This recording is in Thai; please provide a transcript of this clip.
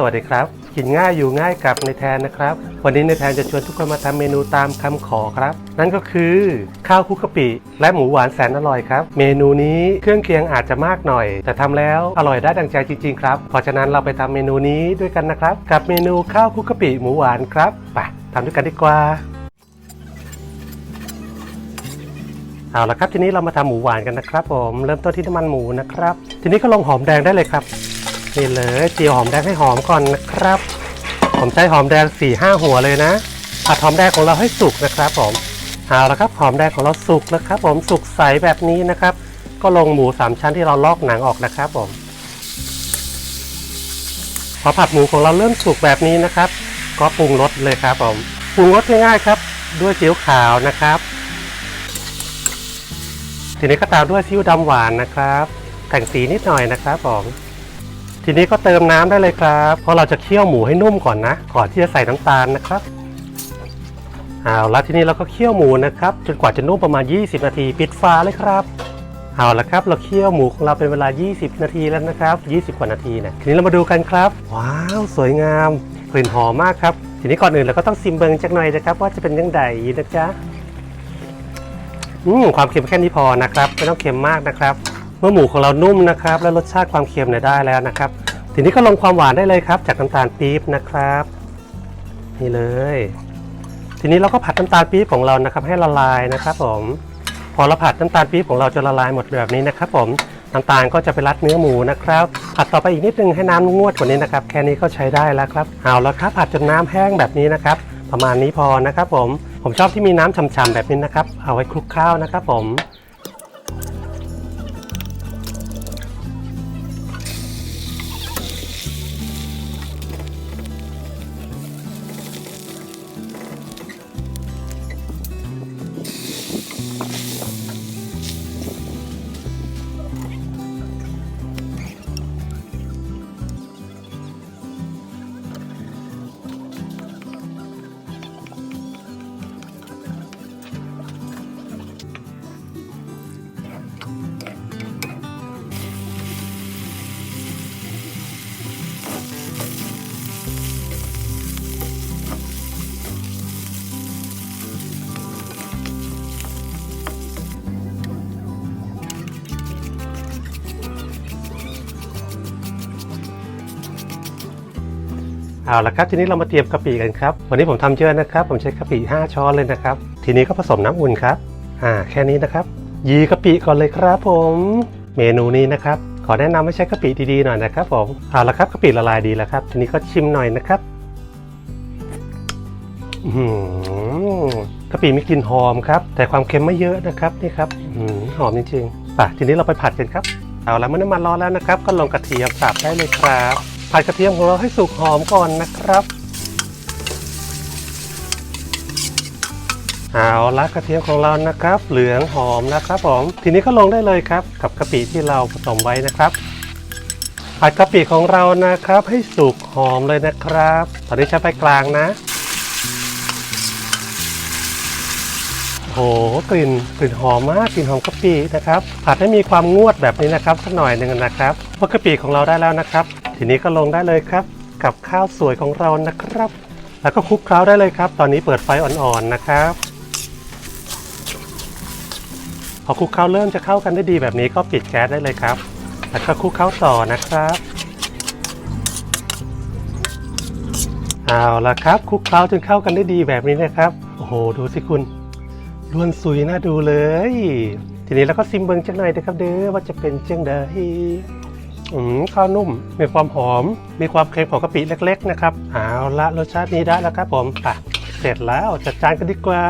สวัสดีครับ กินง่ายอยู่ง่ายกับในแทนนะครับ วันนี้ในแทนจะชวนทุกคนมาทำเมนูตามคำขอครับ นั่นก็คือข้าวคุกกะปิ และหมูหวานแสนอร่อยครับ เมนูนี้เครื่องเคียงอาจจะมากหน่อย แต่ทำแล้วอร่อยได้ดังใจจริงๆครับ เพราะฉะนั้นเราไปทำเมนูนี้ด้วยกันนะครับ กับเมนูข้าวคุกกะปิหมูหวานครับไปทำด้วยกันดีกว่าเอาละครับทีนี้เรามาทำหมูหวานกันนะครับ ผมเริ่มต้นที่น้ำมันหมูนะครับ ทีนี้ก็ลงหอมแดงได้เลยครับ นี่เลยเจียวหอมแดงให้หอมก่อนนะครับ ผมใช้หอมแดง4ี่ห้าหัวเลยนะผัดหอมแดงของเราให้สุกนะครับผมเอาละครับหอมแดงของเราสุกแล้วครับ ผมสุกใสแบบนี้นะครับ ก็ลงหมูสามชั้นที่เราลอกหนังออกนะครับผมพอผัดหมูของเราเริ่มสุกแบบนี้นะครับ ก็ปรุงรสเลยครับผมปรุงรสง่ายๆครับ ด้วยซีอิ๊วขาวนะครับทีนี้ก็ตามด้วยซีอิ๊วดำหวานนะครับ แต่งสีนิดหน่อยนะครับผม ทีนี้ก็เติมน้ำได้เลยครับเพราะเราจะเคี่ยวหมูให้นุ่มก่อนนะ ก่อนที่จะใส่น้ำตาลนะครับเอาละทีนี้เราก็เคี่ยวหมูนะครับจนกว่าจะนุ่มประมาณ 20 นาที ปิดฝาเลยครับเอาละครับ เราเคี่ยวหมูของเราเป็นเวลา 20 นาทีแล้วนะครับ 20 กว่านาทีนะทีนี้เรามาดูกันครับ ว้าว สวยงามกลิ่นหอมมากครับ ทีนี้ก่อนอื่นเราก็ต้องซิมเบิงจักหน่อยนะครับ ว่าจะเป็นยังไงนะจ๊ะอืมความเค็มแค่นี้พอนะครับ ไม่ต้องเค็มมากนะครับ เมื่อหมูของเรานุ่มนะครับ แล้วรสชาติความเค็มเนี่ยได้แล้วนะครับ ทีนี้ก็ลงความหวานได้เลยครับ จากน้ำตาลปี๊บนะครับ นี่เลย ทีนี้เราก็ผัดน้ำตาลปี๊บของเรานะครับ ให้ละลายนะครับ ผม พอเราผัดน้ำตาลปี๊บของเราจะละลายหมดแบบนี้นะครับ ผมน้ำตาลก็จะไปรัดเนื้อหมูนะครับ ผัดต่อไปอีกนิดนึงให้น้ำงวดกว่านี้นะครับ แค่นี้ก็ใช้ได้แล้วครับเอาแล้วครับผัดจนน้ำแห้งแบบนี้นะครับ ประมาณนี้พอนะครับ ผมผมชอบที่มีน้ำฉ่ำๆแบบนี้นะครับ เอาไว้คลุกข้าวนะครับ ผม เอาละครับทีนี้เรามาเตรียมกะปิกันครับ วันนี้ผมทำเยอะนะครับ ผมใช้กะปิ 5 ช้อนเลยนะครับ ทีนี้ก็ผสมน้ำอุ่นครับ อ่า แค่นี้นะครับ ยีกะปิก่อนเลยครับผม เมนูนี้นะครับ ขอแนะนำให้ใช้กะปิดีๆหน่อยนะครับผมเอาละครับกะปิละลายดีแล้วครับ ทีนี้ก็ชิมหน่อยนะครับอื้อหือกะปิมีกลิ่นหอมครับ แต่ความเค็มไม่เยอะนะครับนี่ครับอหอมจริงๆป่ะทีนี้เราไปผัดกันครับ เอาละเมื่อน้ำมันร้อนแล้วนะครับ ก็ลงกระเทียมสับได้เลยครับ ผัดกระเทียมของเราให้สุกหอมก่อนนะครับ เอาละกระเทียมของเรานะครับ เหลืองหอมนะครับผมทีนี้ก็ลงได้เลยครับ กับกะปิที่เราผสมไว้นะครับผัดกะปิของเรานะครับ ให้สุกหอมเลยนะครับ ตอนนี้ใช้ไฟกลางนะโอ้โหกลิ่นกลิ่นหอมมากกลิ่นหอมกะปินะครับผัดให้มีความงวดแบบนี้นะครับสักหน่อยหนึ่งนะครับพอกะปิของเราได้แล้วนะครับ ทีนี้ก็ลงได้เลยครับ กับข้าวสวยของเรานะครับ แล้วก็คลุกเคล้าได้เลยครับ ตอนนี้เปิดไฟอ่อนๆนะครับพอคลุกเคล้าเริ่มจะเข้ากันได้ดีแบบนี้ก็ปิดแก๊สได้เลยครับ แล้วก็คลุกเคล้าต่อนะครับเอาละครับคลุกเคล้าจนเข้ากันได้ดีแบบนี้นะครับโอ้โหดูสิคุณล้วนสุยน่าดูเลย ทีนี้เราก็ซิมเบิงจังหน่อยนะครับเด้อว่าจะเป็นจังได อืมข้าวนุ่ม มีความหอม มีความเค็มของกะปิเล็ก ๆ นะครับ เอาละรสชาตินี้ได้แล้วครับผมไปเสร็จแล้วจัดจานกันดีกว่า